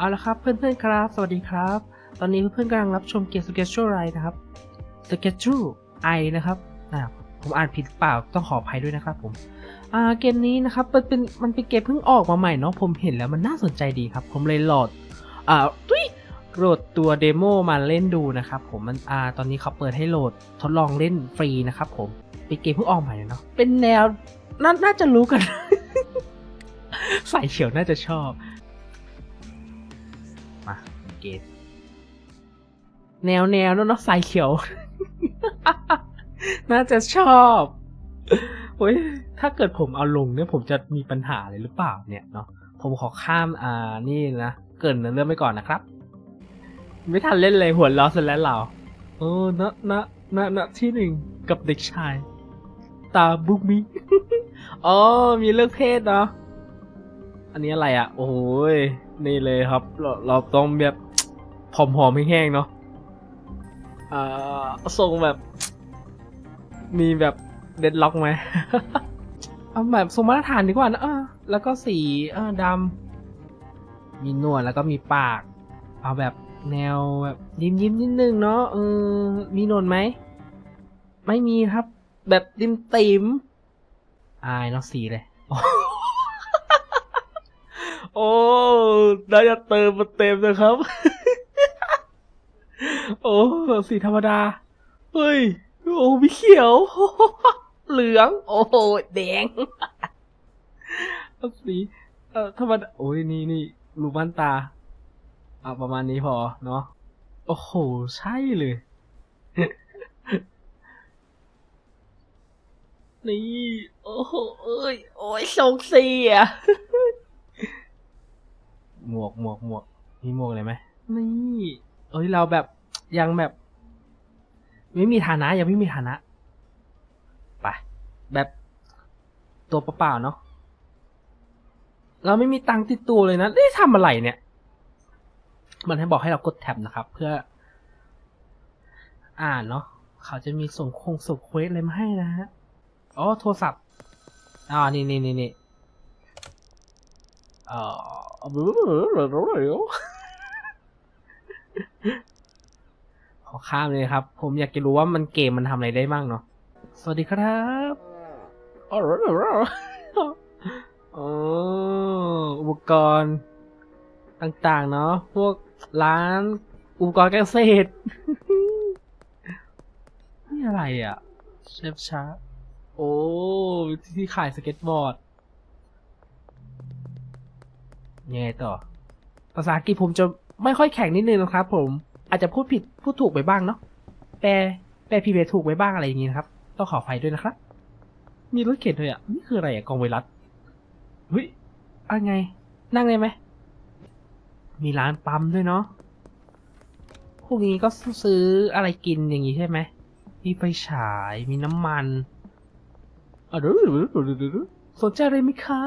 เอาละครับเพื่อนๆครับ สวัสดีครับ ตอนนี้เพื่อนๆกำลังรับชมเกม Schedule ไรนะครับ Schedule I นะครับอ่าผมอ่านผิดเปล่าต้องขออภัยด้วยนะครับผมอ่าเกมนี้นะครับมันเป็นมันเป็นเกมเพิ่งออกมาใหม่เนาะผมเห็นแล้วมันน่าสนใจดีครับ ผมเลยโหลดอ่าตุ้ยโหลดตัวเดโมมาเล่นดูนะครับผมมันอ่าตอนนี้เขาเปิดให้โหลดทดลองเล่นฟรีนะครับผมเป็นเกมเพิ่งออกใหม่เนาะเป็นแนวน่าน่าจะรู้กันสายเขียวน่าจะชอบ เกต แนวแนวเนอะนาะสายเขียว น่าจะชอบโอ้ยถ้าเกิดผมเอาลงเนี่ยผมจะมีปัญหาเลยหรือเปล่าเนี่ยเนาะผมขอข้ามอ่านี่นะเกินเรื่องไปก่อนนะครับ ไม่ทันเล่นเลยหัวล้อเสร็จแล้วเราโอ้นะนะนะนะที่หนึ่งกับเด็กชาย ตาบุกมิอ๋อมีเลือกเพศเนาะอันนี้อะไรอะ โอ้ยนี่เลยครับ เราเราต้องแบบ ผอมๆแห้งๆเนาะอ่าทรงแบบ มีแบบเด็ดล็อกไหมเอาแบบทรงมาตรฐานดีกว่านะเออแล้วก็สีเออดำมีหนวดแล้วก็มีปาก เอาแบบแนวแบบยิ้มยิ้มๆนิดนึงเนาะเออมีหนวดไหมไม่มีครับ แบบติมติมๆอายเนาะสีเลยโอ้น่าจะเติมมาเต็มนะครับ โอ้สีธรรมดา เฮ้ย โอ้มีเขียว เหลือง โอ้แดงสีเอ่อธรรมดาโอ้ยนี่นี่รูปบ้านตาเอาประมาณนี้พอเนาะโอ้โห ใช่เลย นี่ โอ้โหเอ้ย โอ้ยทรงเสียหมวกหมวกหมวกมีหมวกอะไรไหมนี่ เอ้ย เราแบบ ยังแบบไม่มีฐานะยังไม่มีฐานะไปแบบตัวเปล่าๆเนาะเราไม่มีตังติดตัวเลยนะได้ทำอะไรเนี่ย มันให้บอกให้เรากดแท็บนะครับ เพื่อ อ่านเนาะเขาจะมีส่งคงส่งเควสอะไรมาให้นะฮะอ๋อโทรศัพท์อ่านี่นี่นี่นี่เอ่อ ขอข้ามเลยครับ ผมอยากจะรู้ว่ามันเกมมันทำอะไรได้บ้างเนาะสวัสดีครับอ๋ออุปกรณ์ต่างๆ เนาะพวกร้านอุปกรณ์การเกษตรนี่อะไรอะ เชฟชาโอ้ ที่ขายสเก็ตบอร์ดยังไงต่อ ภาษาอังกฤษผมจะไม่ค่อยแข็งนิดนึงนะครับผม อาจจะพูดผิดพูดถูกไปบ้างเนาะแปลแปลผิดแปลถูกไปบ้างอะไรอย่างงี้นะครับ ต้องขออภัยด้วยนะครับ มีรถเข็นด้วยอะนี่คืออะไรอะกองไวรัสเฮ้ยอะไรไง นั่งได้ไหมมีร้านปั๊มด้วยเนาะพวกนี้ก็ซื้ออะไรกินอย่างงี้ใช่ไหมมีไฟฉายมีน้ำมันอะดูดูดูดูดูสนใจอะไรไหมคะ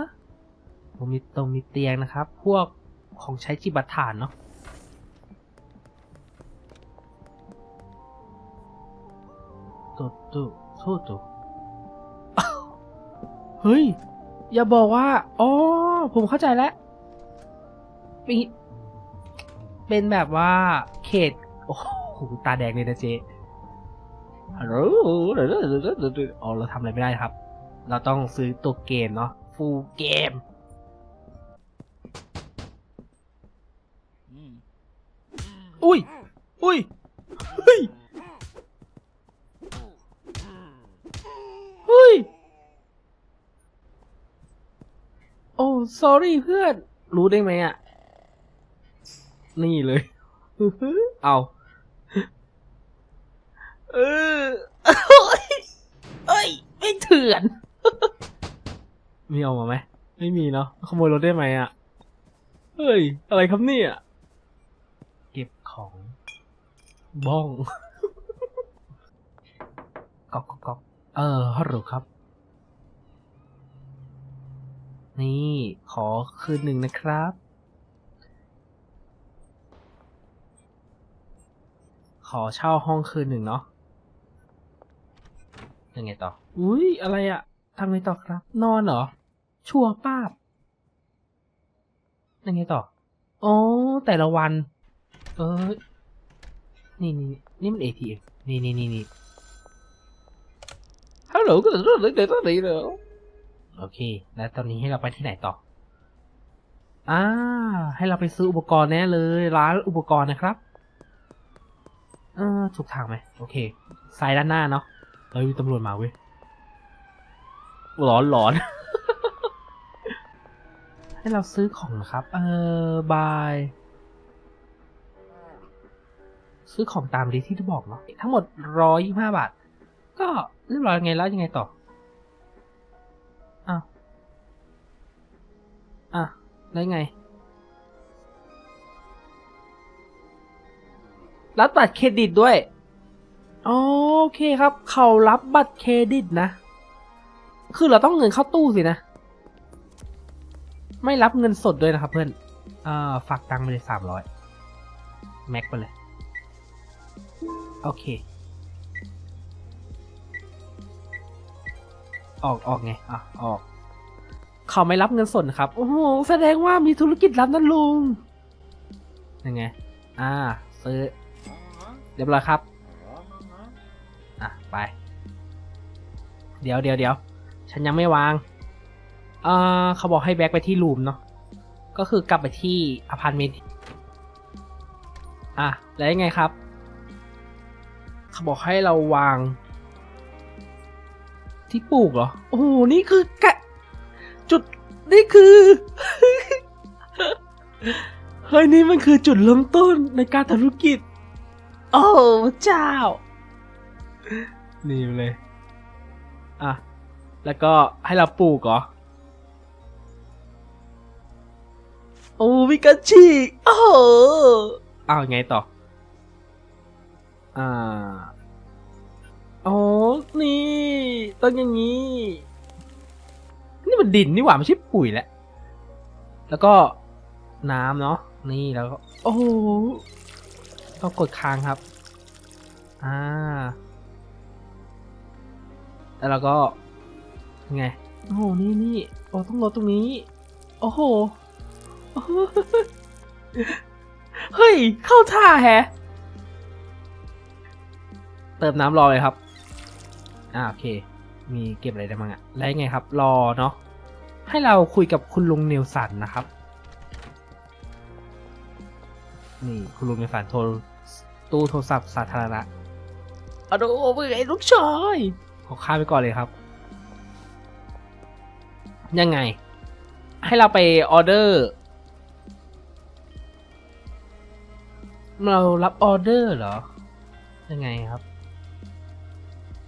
ผมมีตรงมีเตียงนะครับ พวกของใช้จิบัตฐานเนาะ ตุตุทุตุอ้าวเฮ้ย อย่าบอกว่า อ๋อ ผมเข้าใจแล้วมีเป็นแบบว่า เขต โอ้โห ตาแดงเลยนะเจ๊ฮัลโหลอ๋อเราทำอะไรไม่ได้ครับ เราต้องซื้อตัวเกมเนาะ ฟูลเกมอุ้ย อุ้ย เฮ้ย เฮ้ย โอ้ sorry เพื่อน รู้ได้ไหมอะ นี่เลย เอาเออเอ้ยเอ้ย ไม่เถื่อน มีเอามาไหม ไม่มีเนาะ ขโมยรถได้ไหมอะ เฮ้ย อะไรครับเนี่ย เก็บของ บ้อง ก๊อกก๊อก เออฮัลโหลครับ นี่ขอคืนหนึ่งนะครับ ขอเช่าห้องคืนหนึ่งเนาะยังไงต่อ อุ้ยอะไรอะทำไงต่อครับ นอนเหรอ ชัวร์ป้าบยังไงต่อ อ๋อ แต่ละวัน เออ นี่นี่นี่มัน ATM นี่นี่นี่นี่ ฮัลโหลก็เรื่องเด็กๆตอนนี้เหรอโอเค แล้วตอนนี้ให้เราไปที่ไหนต่อ อ่า ให้เราไปซื้ออุปกรณ์แน่เลย ร้านอุปกรณ์นะครับเออถูกทางไหมโอเคซ้ายด้านหน้าเนาะเฮ้ยตำรวจมาเว้ยร้อนร้อน ให้เราซื้อของนะครับ เออบาย ซื้อของตามลิสที่ที่บอกเนาะทั้งหมดร้อยยี่ห้าบาท ก็เรียบร้อยไงแล้วยังไงต่ออ้าวอะแล้วไง รับบัตรเครดิตด้วยโอเคครับ เขารับบัตรเครดิตนะ คือเราต้องเงินเข้าตู้สินะ ไม่รับเงินสดด้วยนะครับเพื่อนอ่าฝากตังค์ไปเลยสามร้อยแม็กไปเลย โอเค ออกออกไงอะออก เขาไม่รับเงินสดนะครับ โอ้โห แสดงว่ามีธุรกิจลับนั่นลุงยังไง อ่า ซื้อ เรียบร้อยครับ อะ ไป เดี๋ยวเดี๋ยวเดี๋ยวฉันยังไม่วางเอ่อเขาบอกให้แบ็กไปที่รูมเนาะ ก็คือกลับไปที่อพาร์ตเมนต์ อะ แล้วยังไงครับ เขาบอกให้เราวาง ที่ปลูกเหรอ โอ้โห นี่คือกะจุด นี่คือ เฮ้ย นี่มันคือจุดเริ่มต้นในการทำธุรกิจ โอ้เจ้า นี่เลย อะ แล้วก็ให้เราปลูกเหรอ โอ้วิกาชิโอ้โหอ้าวไงต่อ อ่า อ๋อ นี่ ต้นอย่างนี้ นี่มันดินนี่หว่าไม่ใช่ปุ๋ยแหละ แล้วก็น้ำเนาะ นี่แล้วก็ โอ้โหต้องกดค้างครับ อ่า แล้วเราก็ไง โอ้โห นี่นี่โอ้ต้องลดตรงนี้ โอ้โห เฮ้ย เข้าท่าแฮะเติมน้ำรอเลยครับ อ่าโอเค มีเก็บอะไรได้บ้างอะแล้วยังไงครับ รอเนาะให้เราคุยกับคุณลุงเนลสันนะครับนี่คุณลุงเนลสันโทรตู้โทรศัพท์สาธารณะเอาดูเพื่อไอ้ลูกชายขอข้ามไปก่อนเลยครับ ยังไง ให้เราไปออเดอร์ เรารับออเดอร์เหรอ ยังไงครับ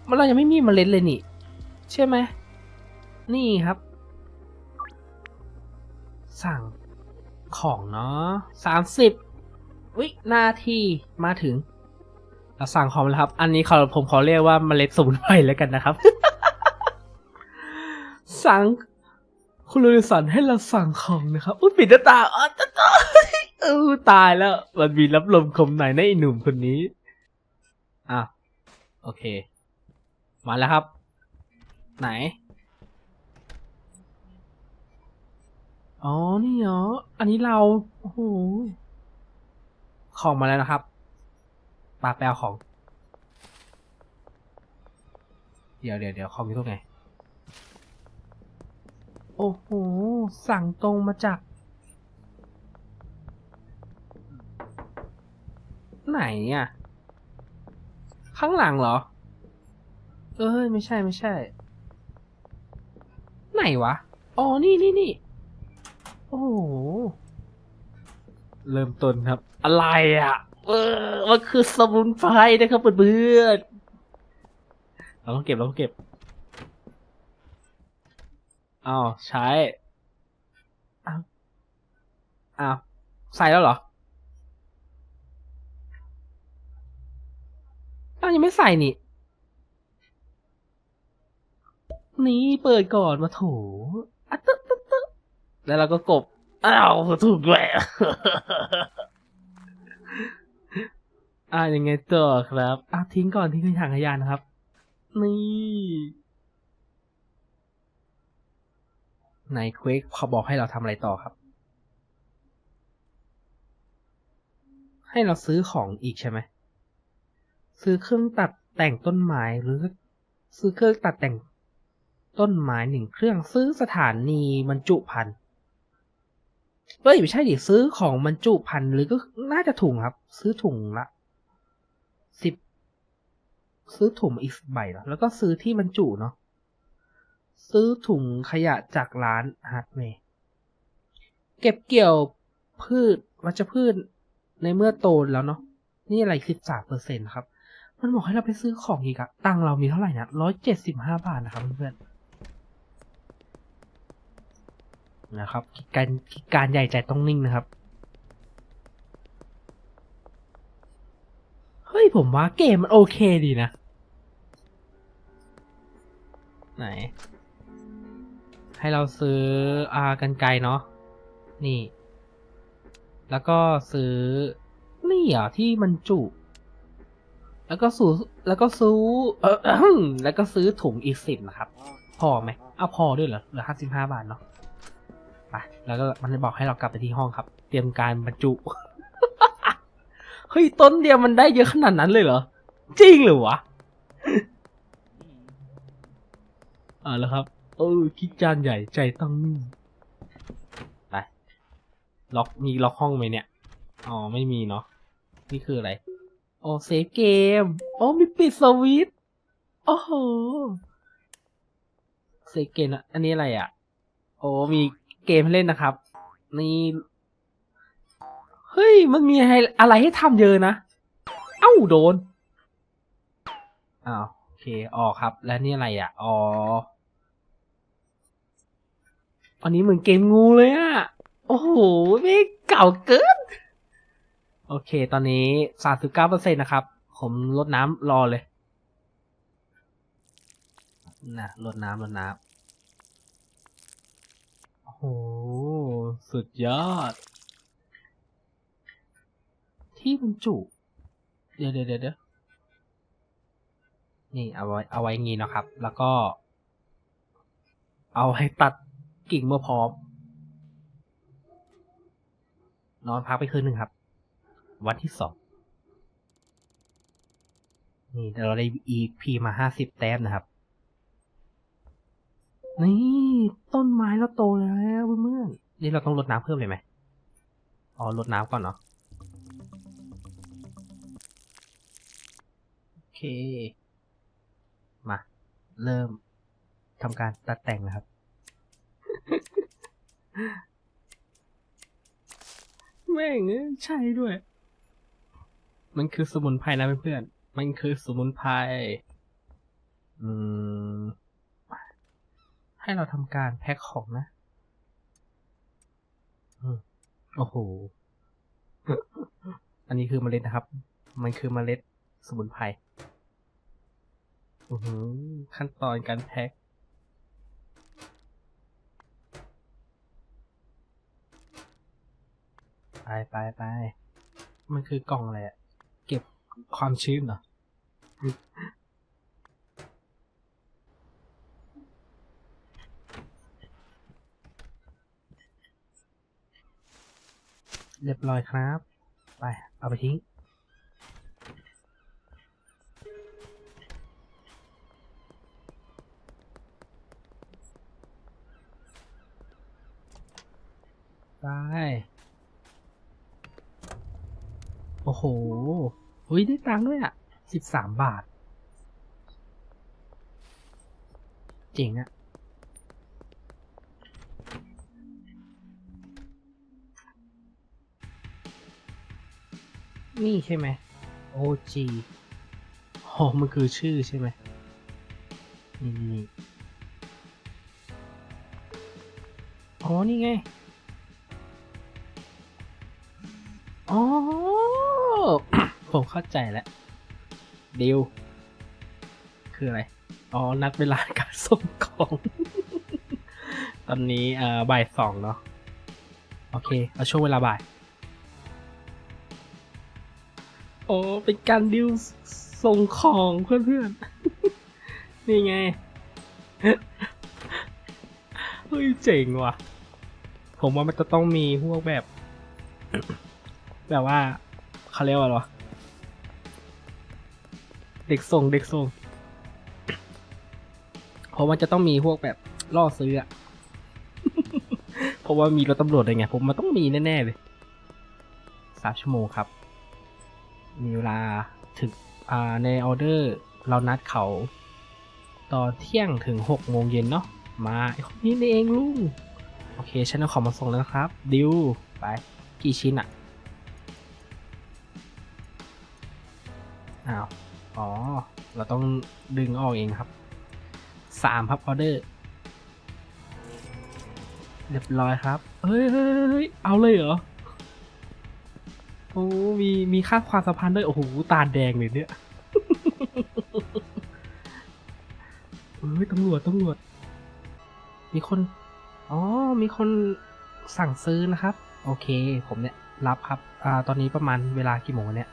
มันเรายังไม่มีเมล็ดเลยนี่ ใช่ไหม นี่ครับ สั่งของเนาะสามสิบวินาทีมาถึง เราสั่งของแล้วครับ อันนี้ขอผมขอเรียกว่าเมล็ดสมุนไพรแล้วกันนะครับ สั่งคุณลุยสันให้เราสั่งของนะครับอุ้ยปิดหน้าตาอ๋อตายเออตายแล้ว มันมีรับลมคมไหนในหนุ่มคนนี้ อะ โอเค มาแล้วครับ ไหน อ๋อ นี่เหรอ อันนี้เรา โอ้โห ของมาแล้วนะครับปาแปลของ เดี๋ยวเดี๋ยวเดี๋ยวของอยู่ตรงไหน โอ้โห สั่งตรงมาจาก ไหนอะ ข้างหลังเหรอ เอ้ยไม่ใช่ไม่ใช่ ไหนวะ อ๋อ นี่นี่นี่ โอ้โห เริ่มต้นครับ อะไรอะ เออ มันคือสมุนไพรนะครับเพื่อนๆเราต้องเก็บเราต้องเก็บอ้าวใช้อ้าวอ้าวใส่แล้วเหรออ้าวยังไม่ใส่นี่ นี่เปิดก่อนมาโถอะตึ๊ตึ๊ตึ๊แล้วเราก็กบ อ้าวถูกด้วยอ่ายังไงต่อครับอะทิ้งก่อนทิ้งในถังขยะนะครับ นี่ ในเควกเขาบอกให้เราทำอะไรต่อครับ ให้เราซื้อของอีกใช่ไหม ซื้อเครื่องตัดแต่งต้นไม้หรือ ซื้อเครื่องตัดแต่ง ต้นไม้หนึ่งเครื่องซื้อสถานีบรรจุภัณฑ์เฮ้ยไม่ใช่ดิซื้อของบรรจุภัณฑ์หรือก็น่าจะถุงครับ ซื้อถุงละสิบซื้อถุงอีกสิบใบเหรอแล้วก็ซื้อที่บรรจุเนาะซื้อถุงขยะจากร้านฮาร์ดเมย์เก็บเกี่ยวพืชวัชพืชในเมื่อโตแล้วเนาะนี่อะไรสิบสามเปอร์เซ็นครับ มันบอกให้เราไปซื้อของอีกอะตังเรามีเท่าไหร่นะร้อยเจ็ดสิบห้าบาทนะครับเพื่อนๆ นะครับ การการใหญ่ใจต้องนิ่งนะครับ เฮ้ยผมว่าเกมมันโอเคดีนะ ไหน ให้เราซื้ออากันไกลเนาะ นี่ แล้วก็ซื้อ นี่อะที่มันจุ แล้วก็ซื้อแล้วก็ซื้อเออแล้วก็ซื้อถุงอีกสิบนะครับ พอไหมเอาพอด้วยเหรอเหลือห้าสิบห้าบาทเนาะ ไปแล้วก็มันบอกให้เรากลับไปที่ห้องครับ เตรียมการบรรจุ เฮ้ยต้นเดียวมันได้เยอะขนาดนั้นเลยเหรอ จริงเหรือวะอ่าแล้วครับ เออคิดจานใหญ่ใจต้องนิ่งไปล็อกมีล็อกห้องไหมเนี่ย อ๋อไม่มีเนาะนี่คืออะไร โอ้เซฟเกม โอ้มีปิดสวิตโอ้โหเซฟเกมอะอันนี้อะไรอะโอ้มี เกมให้เล่นนะครับ นี่เฮ้ย มันมีอะไรให้ทำเยอะนะ เอ้าโดน อ้าว โอเค ออกครับ แล้วนี่อะไรอะ อ๋อ อันนี้เหมือนเกมงูเลยอะ โอ้โห ไม่เก่าเกิน โอเค ตอนนี้สามสิบเก้าเปอร์เซ็นนะครับ ผมลดน้ำรอเลย นะ ลดน้ำลดน้ำ โห สุดยอด ที่บรรจุเดี๋ยวเดี๋ยวเดี๋ยวเดี๋ยวนี่เอาไว้เอาไว้งี้นะครับ แล้วก็ เอาไว้ตัดกิ่งเมื่อพร้อม นอนพักไปคืนหนึ่งครับ วันที่สองนี่เดี๋ยวเราได้ EP มาห้าสิบแต้มนะครับ นี่ต้นไม้เราโตแล้วเพื่อนๆนี่เราต้องรดน้ำเพิ่มเลยไหมอ๋อรดน้ำก่อนเนาะโอเค มา เริ่มทำการตัดแต่งนะครับ แม่งเอ้ยใช่ด้วย มันคือสมุนไพรนะเพื่อนๆมันคือสมุนไพรอืม ให้เราทำการแพ็คของนะอืมโอ้โห อันนี้คือเมล็ดนะครับ มันคือเมล็ดสมุนไพรอือหือขั้นตอนการแพ็คไปไปไป มันคือกล่องอะไรอะเก็บความชื้นเหรอ เรียบร้อยครับ ไป เอาไปทิ้ง ไป โอ้โหเฮ้ยได้ตังค์ด้วยอะสิบสามบาท เจ๋งอะ นี่ใช่ไหม OG อ๋อมันคือชื่อใช่ไหมนี่นี่อ๋อ นี่ไง อ๋อ ผมเข้าใจแล้วดิวคืออะไร อ๋อ นัดเวลาการส่งของ ตอนนี้ เอ่อ บ่ายสองเนาะ โอเค เอาช่วงเวลาบ่าย โอ้เป็นการดิวส่งของเพื่อนๆ นี่ไง เฮ้ยเจ๋งว่ะ ผมว่ามันจะต้องมีพวกแบบ แบบว่าเขาเรียกว่าอะไรวะเด็กส่งเด็กส่งเพราะมันจะต้องมีพวกแบบล่อซื้ออะเพราะว่ามีรถตำรวจอะไรไงผมมันต้องมีแน่ๆเลยสามชั่วโมงครับ มีเวลาถึงในออเดอร์เรานัดเขาตอนเที่ยงถึงหกโมงเย็นเนาะมาไอคนนี้นี่เองลุงโอเคฉันเอาของมาส่งแล้วนะครับ ดิวไปกี่ชิ้นอะอ้าวอ๋อ เราต้องดึงออกเองครับสามครับออเดอร์ เรียบร้อยครับ เฮ้ยเฮ้ยเอาเลยเหรอ โอ้มีมีค่าความสัมพันธ์ด้วยโอ้โหตาแดงเลยเนี่ยเฮ้ยตำรวจตำรวจ มีคน อ๋อ มีคนสั่งซื้อนะครับ โอเค ผมเนี่ย รับครับ อ่า ตอนนี้ประมาณเวลากี่โมงเนี่ย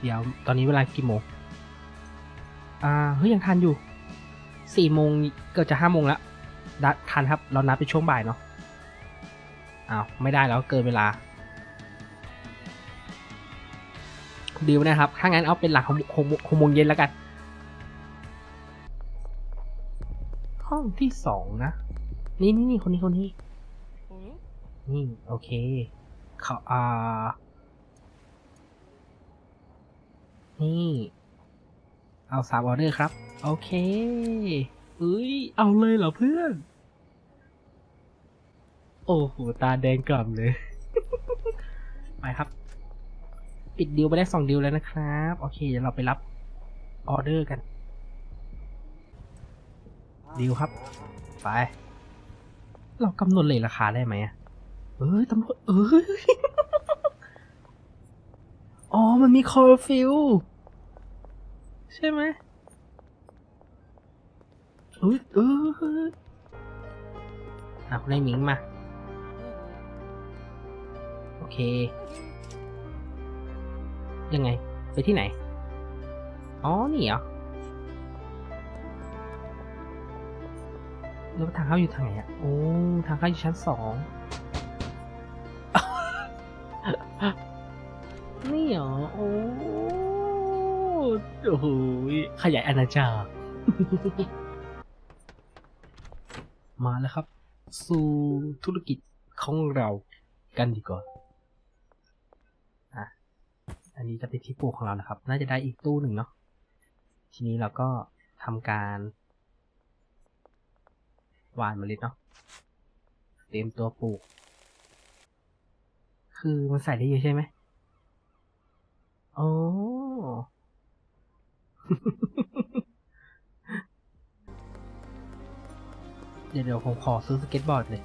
เดี๋ยว ตอนนี้เวลากี่โมง อ่า เฮ้ย ยังทันอยู่ สี่โมงเกือบจะห้าโมงแล้ว ทันครับ เรานัดไปช่วงบ่ายเนาะ อ้าวไม่ได้แล้วเกินเวลาดีลนะครับ ถ้างั้นเอาเป็นหลังหกหกหกโมงเย็นแล้วกัน ห้องที่สองนะ นี่นี่นี่คนนี้คนนี้ นี่ โอเค เขาอ่า นี่ เอาสามออเดอร์ครับ โอเค เอ้ย เอาเลยเหรอเพื่อน โอ้โห ตาแดงกล่ำเลย ไปครับ ปิดดิวไปได้สองดิวแล้วนะครับ โอเค เดี๋ยวเราไปรับออเดอร์กัน ดิวครับ ไป เรากำหนดเลยราคาได้ไหมอะเอ้ยตำรวจเอ้ย อ๋อ มันมีคอร์ฟิลใช่ไหมเอ้ยเอออะคุณนายหมิงมา อเค ยังไง ไปที่ไหน อ๋อ นี่เหรอ แล้วทางเข้าอยู่ทางไหนอะ โอ้ ทางเข้าอยู่ชั้นสอง นี่เหรอ โอ้โอ้โหขยายอาณาจักรมาแล้วครับ สู่ธุรกิจของเรากันดีกว่า อันนี้จะเป็นที่ปลูกของเรานะครับ น่าจะได้อีกตู้หนึ่งเนาะ ทีนี้เราก็ทำการหวานเมล็ดเนาะ เตรียมตัวปลูก คือมันใส่ได้เยอะใช่ไหมอ๋อเดี๋ยวเดี๋ยวผมขอซื้อสเก็ตบอร์ดเลย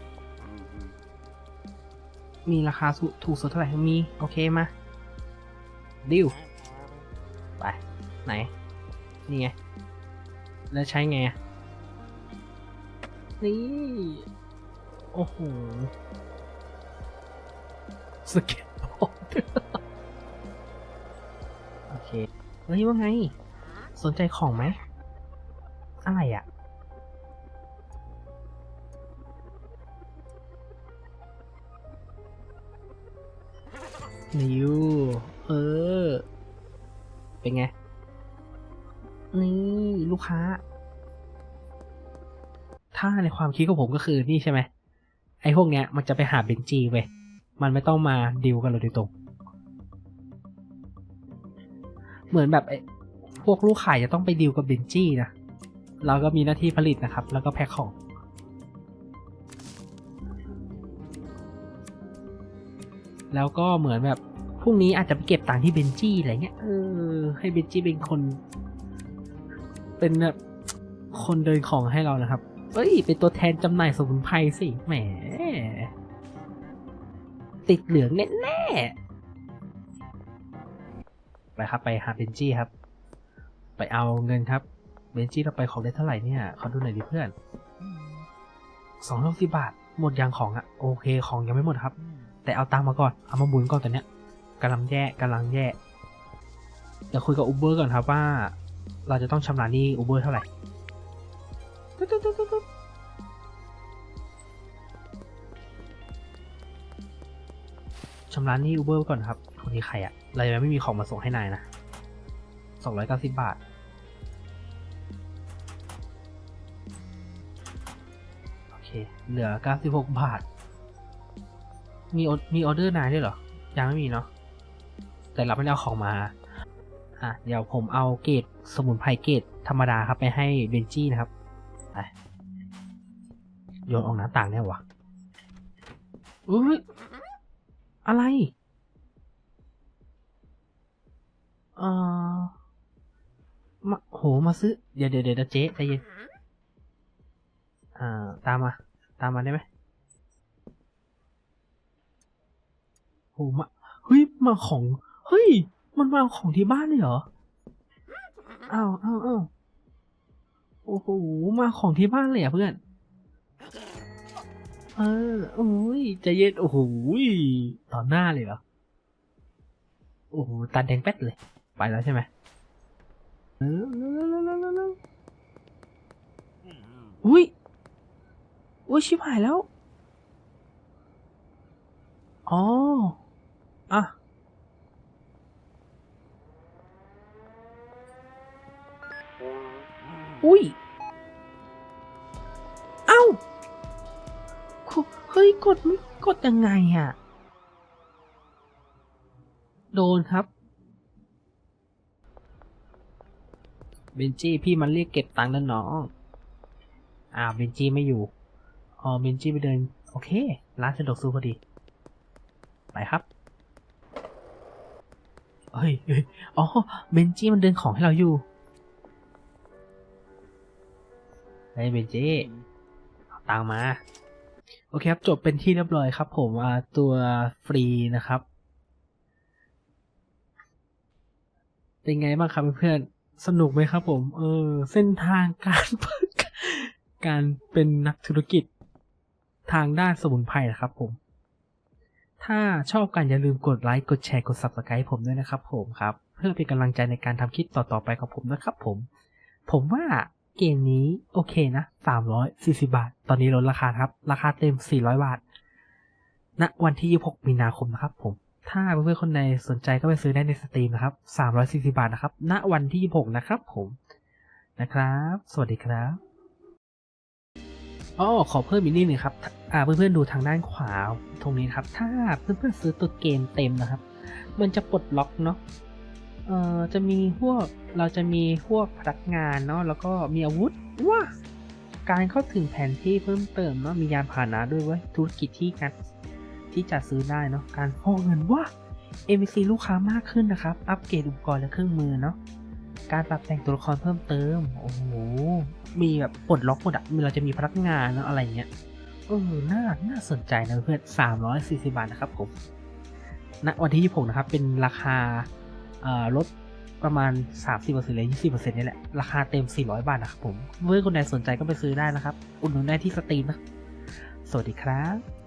มีราคาสุถูกสุดเท่าไหร่มี โอเคมา ดิวไป ไหน นี่ไง แล้วใช้ไงนี่ โอ้โห สเก็ตบอร์ดโอเค เฮ้ยว่าไง สนใจของไหม อะไรอะนิวเออ เป็นไง นี่ลูกค้า ถ้าในความคิดของผมก็คือนี่ใช่ไหม ไอ้พวกเนี้ยมันจะไปหาเบนจีเว้ย มันไม่ต้องมาดิวกันเลยโดยตรง เหมือนแบบไอ้พวกลูกขายจะต้องไปดิวกับเบนจีนะ เราก็มีหน้าที่ผลิตนะครับ แล้วก็แพ็คของแล้วก็เหมือนแบบ พรุ่งนี้อาจจะไปเก็บตังค์ที่เบนจี้อะไรเงี้ยเออให้เบนจี้เป็นคน เป็นแบบคนเดินของให้เรานะครับ เอ้ย เป็นตัวแทนจำหน่ายสมุนไพรสิ แหม ติดเหลืองแน่ๆไปครับ ไปหาเบนจี้ครับ ไปเอาเงินครับ เบนจี้เราไปของได้เท่าไหร่เนี่ยขอดูหน่อยดิเพื่อนสองร้อยสิบบาท หมดยังของอะโอเค ของยังไม่หมดครับ แต่เอาตังค์มาก่อน เอามาหมุนก่อนตอนเนี้ย กำลังแย่กำลังแย่เดี๋ยวคุยกับ Uber ก่อนครับว่า เราจะต้องชำระหนี้ Uber เท่าไหร่ตึ๊ดตึ๊ดตึ๊ดตึ๊ดชำระหนี้อูเบอร์ก่อนครับคนนี้ใครอะเรายังไม่มีของมาส่งให้นายนะสองร้อยเก้าสิบบาทโอเคเหลือเก้าสิบหกบาท มีมีออเดอร์นายด้วยเหรอ ยังไม่มีเนาะ แต่เราไม่ได้เอาของมาอะเดี๋ยวผมเอาเกรดสมุนไพรเกรดธรรมดาครับไปให้เบนจี้นะครับไปโยนออกหน้าต่างเนี่ยวะอุ้ยอะไรเอ่อมาโหมาซื้อ เดี๋ยวเดี๋ยวเดี๋ยวเจ๊ใจเย็นอ่าตามมา ตามมาได้ไหมโหมาเฮ้ยมาของ เฮ้ย มันมาเอาของที่บ้านเลยเหรออ้าวอ้าวอ้าวโอ้โห มาของที่บ้านเลยอะเพื่อน เออโอ้ยใจเย็นโอ้โหต่อหน้าเลยเหรอ โอ้โหตาแดงแป๊ดเลย ไปแล้วใช่ไหมเอออุ้ยอุ้ยชิบหายแล้ว อ๋อ อะ อุ้ย เอ้า เฮ้ย กดไม่กดยังไงอะ โดนครับ เบนจี้พี่มันเรียกเก็บตังค์นั่นน้อง อ่า เบนจี้ไม่อยู่ อ๋อ เบนจี้ไปเดิน โอเค ร้านสะดวกซื้อพอดี ไปครับเฮ้ยเฮ้ยอ๋อ เบนจี้มันเดินของให้เราอยู่ เฮ้ยเบนจี้เอาตังค์มา โอเคครับจบเป็นที่เรียบร้อยครับ ผมอ่าตัวฟรีนะครับ เป็นไงบ้างครับเพื่อนๆสนุกไหมครับผม เออ เส้นทางการการเป็นนักธุรกิจทางด้านสมุนไพรนะครับผม ถ้าชอบกันอย่าลืมกดไลค์ กดแชร์ กด subscribe ผมด้วยนะครับผมครับ เพื่อเป็นกำลังใจในการทำคลิปต่อๆไปของผมนะครับผม ผมว่า เกมนี้โอเคนะ 340 บาท ตอนนี้ลดราคาครับ ราคาเต็ม 400 บาทณวันที่ 26 มีนาคมนะครับผม ถ้าเพื่อนๆคนใดสนใจก็ไปซื้อได้ในสตรีมนะครับ 340 บาทนะครับณวันที่ 26 นะครับผม นะครับ สวัสดีครับอ๋อขอเพิ่มอีกนิดหนึงครับ อ่า เพื่อนๆดูทางด้านขวาตรงนี้ครับ ถ้าเพื่อนๆซื้อตัวเกมเต็มนะครับ มันจะปลดล็อกเนาะ เอ่อจะมีพวกเราจะมีพวกพนักงานเนาะแล้วก็มีอาวุธว้าการเข้าถึงแผนที่เพิ่มเติมเนาะมียานพาหนะด้วยเว้ยธุรกิจที่การที่จะซื้อได้เนาะการฟอกเงินว้า MVC ลูกค้ามากขึ้นนะครับ อัปเกรดอุปกรณ์และเครื่องมือเนาะการปรับแต่งตัวละครเพิ่มเติม โอ้โห มีแบบปลดล็อกหมดอะเราจะมีพนักงานเนาะอะไรเงี้ย เออ น่า น่าสนใจนะเพื่อน340 บาทนะครับผมณวันที่ 26 นะครับ เป็นราคา ลดประมาณ 30%หรือ 20%นี่แหละ ราคาเต็ม 400 บาทนะครับผม เมื่อคนใดสนใจก็ไปซื้อได้นะครับ อุดหนุนได้ที่สตรีมนะ สวัสดีครับ